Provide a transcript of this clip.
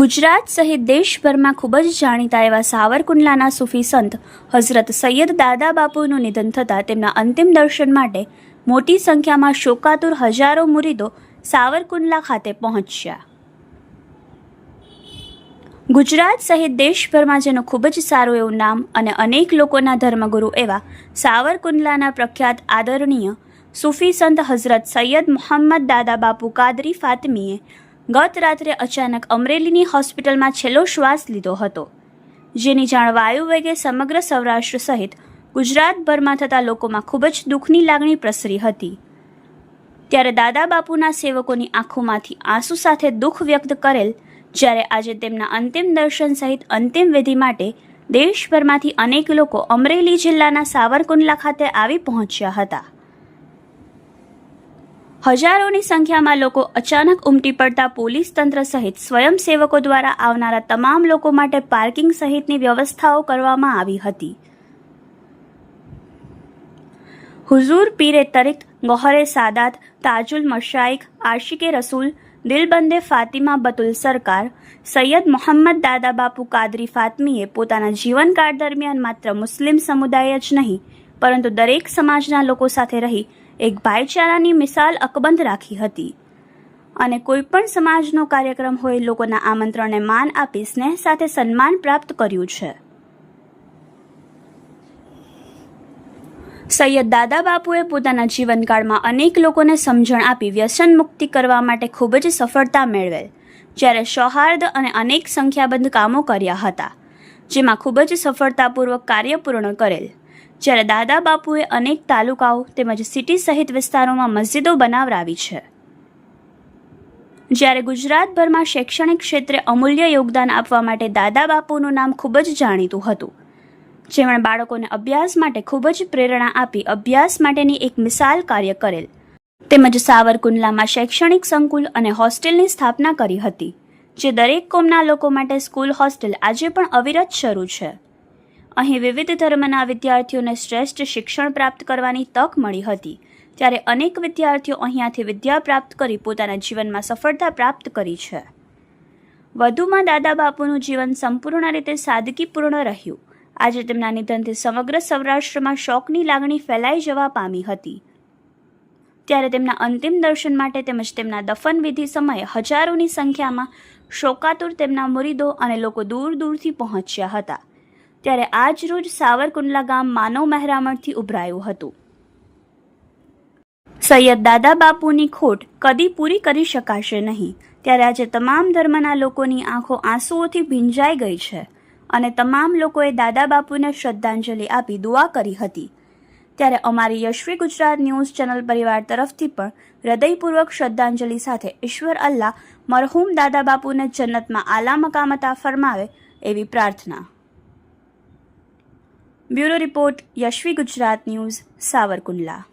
ગુજરાત સહિત દેશભરમાં ખૂબ જ જાણીતા એવા સાવરકુંડલાના સૂફી સંત હઝરત સૈયદ દાદા બાપુનું નિધન થતાં તેમના અંતિમ દર્શન માટે મોટી સંખ્યામાં શોકાતુર હજારો મુરીદો સાવરકુંડલા ખાતે પહોંચ્યા. ગુજરાત સહિત દેશભરમાં જેનું ખૂબ જ સારું એવું નામ અને અનેક લોકોના ધર્મગુરુ એવા સાવરકુંડલાના પ્રખ્યાત આદરણીય સૂફી સંત હઝરત સૈયદ મુહમ્મદ દાદા બાપુ કાદરી ફાતમીએ ગત રાત્રે અચાનક અમરેલીની હોસ્પિટલમાં છેલ્લો શ્વાસ લીધો હતો, જેની જાણ વાયુ વેગે સમગ્ર સૌરાષ્ટ્ર સહિત ગુજરાતભરમાં થતા લોકોમાં ખૂબ જ દુઃખની લાગણી પ્રસરી હતી. ત્યારે દાદા બાપુના સેવકોની આંખોમાંથી આંસુ સાથે દુઃખ વ્યક્ત કરેલ જ્યારે આજે તેમના અંતિમ દર્શન સહિત અંતિમ વિધિ માટે દેશભરમાંથી અનેક લોકો અમરેલી જિલ્લાના સાવરકુંડલા ખાતે આવી પહોંચ્યા હતા. હજારોની સંખ્યામાં લોકો અચાનક ઉમટી પડતા પોલીસ તંત્ર સહિત સ્વયંસેવકો દ્વારા આવનારા તમામ લોકો માટે પાર્કિંગ સહિતની વ્યવસ્થાઓ કરવામાં આવી હતી. હુઝુર પીરે તરીક ગોહરે સાદાત, તાજુલ મશાઇક આશિકે રસૂલ દિલબંદે ફાતિમા બતુલ સરકાર, સૈયદ મોહમ્મદ દાદા બાપુ કાદરી ફાતમીએ પોતાના જીવનકાળ દરમિયાન માત્ર મુસ્લિમ સમુદાય જ નહીં, પરંતુ દરેક સમાજના લોકો સાથે રહી એક ભાઈચારાની મિસાલ અકબંધ રાખી હતી. અને કોઈ પણ સમાજનો કાર્યક્રમ હોય, લોકોના આમંત્રણને માન આપી સ્નેહ સાથે સન્માન પ્રાપ્ત કર્યું છે. સૈયદ દાદા બાપુએ પોતાના જીવનકાળમાં અનેક લોકોને સમજણ આપી વ્યસન મુક્તિ કરવા માટે ખૂબ જ સફળતા મેળવેલ, જ્યારે સૌહાર્દ અને અનેક સંખ્યાબંધ કામો કર્યા હતા, જેમાં ખૂબ જ સફળતાપૂર્વક કાર્ય પૂર્ણ કરેલ. જ્યારે દાદા બાપુએ અનેક તાલુકાઓ તેમજ સિટી સહિત વિસ્તારોમાં મસ્જિદો બનાવરાવી છે. જ્યારે ગુજરાતભરમાં શૈક્ષણિક ક્ષેત્રે અમૂલ્ય યોગદાન આપવા માટે દાદા બાપુનું નામ ખૂબ જ જાણીતું હતું જેમણે બાળકોને અભ્યાસ માટે ખૂબ જ પ્રેરણા આપી અભ્યાસ માટેની એક મિસાલ કાર્ય કરેલ. તેમજ સાવરકુંડલામાં શૈક્ષણિક સંકુલ અને હોસ્ટેલની સ્થાપના કરી હતી, જે દરેક કોમના લોકો માટે સ્કૂલ હોસ્ટેલ આજે પણ અવિરત શરૂ છે. અહીં વિવિધ ધર્મના વિદ્યાર્થીઓને શ્રેષ્ઠ શિક્ષણ પ્રાપ્ત કરવાની તક મળી હતી, ત્યારે અનેક વિદ્યાર્થીઓ અહીંયાથી વિદ્યા પ્રાપ્ત કરી પોતાના જીવનમાં સફળતા પ્રાપ્ત કરી છે. વધુમાં દાદા બાપુનું જીવન સંપૂર્ણ રીતે સાદગીપૂર્ણ રહ્યું આજે તેમના નિધનથી સમગ્ર સૌરાષ્ટ્રમાં શોકની લાગણી ફેલાઈ જવા પામી હતી. ત્યારે તેમના અંતિમ દર્શન માટે તેમજ તેમના દફન વિધિ સમયે હજારોની સંખ્યામાં શોકાતુર તેમના મુરીદો અને લોકો દૂર દૂરથી પહોંચ્યા હતા. ત્યારે આજ રોજ સાવરકુંડલા ગામ માનવ મહેરામણથી ઉભરાયું હતું. સૈયદ દાદા બાપુની ખોટ કદી પૂરી કરી શકાશે નહીં. ત્યારે આજે તમામ ધર્મના લોકોની આંખો આંસુઓથી ભીંજાઈ ગઈ છે. અને તમામ લોકોએ દાદા બાપુને શ્રદ્ધાંજલિ આપી દુઆ કરી હતી. ત્યારે અમારી યશવી ગુજરાત ન્યૂઝ ચેનલ પરિવાર તરફથી પણ હૃદયપૂર્વક શ્રદ્ધાંજલિ સાથે ઈશ્વર અલ્લાહ મરહૂમ દાદા બાપુને જન્નતમાં આલા મકામતા ફરમાવે એવી પ્રાર્થના. Bureau report Yashvi Gujarat news Savarkundla.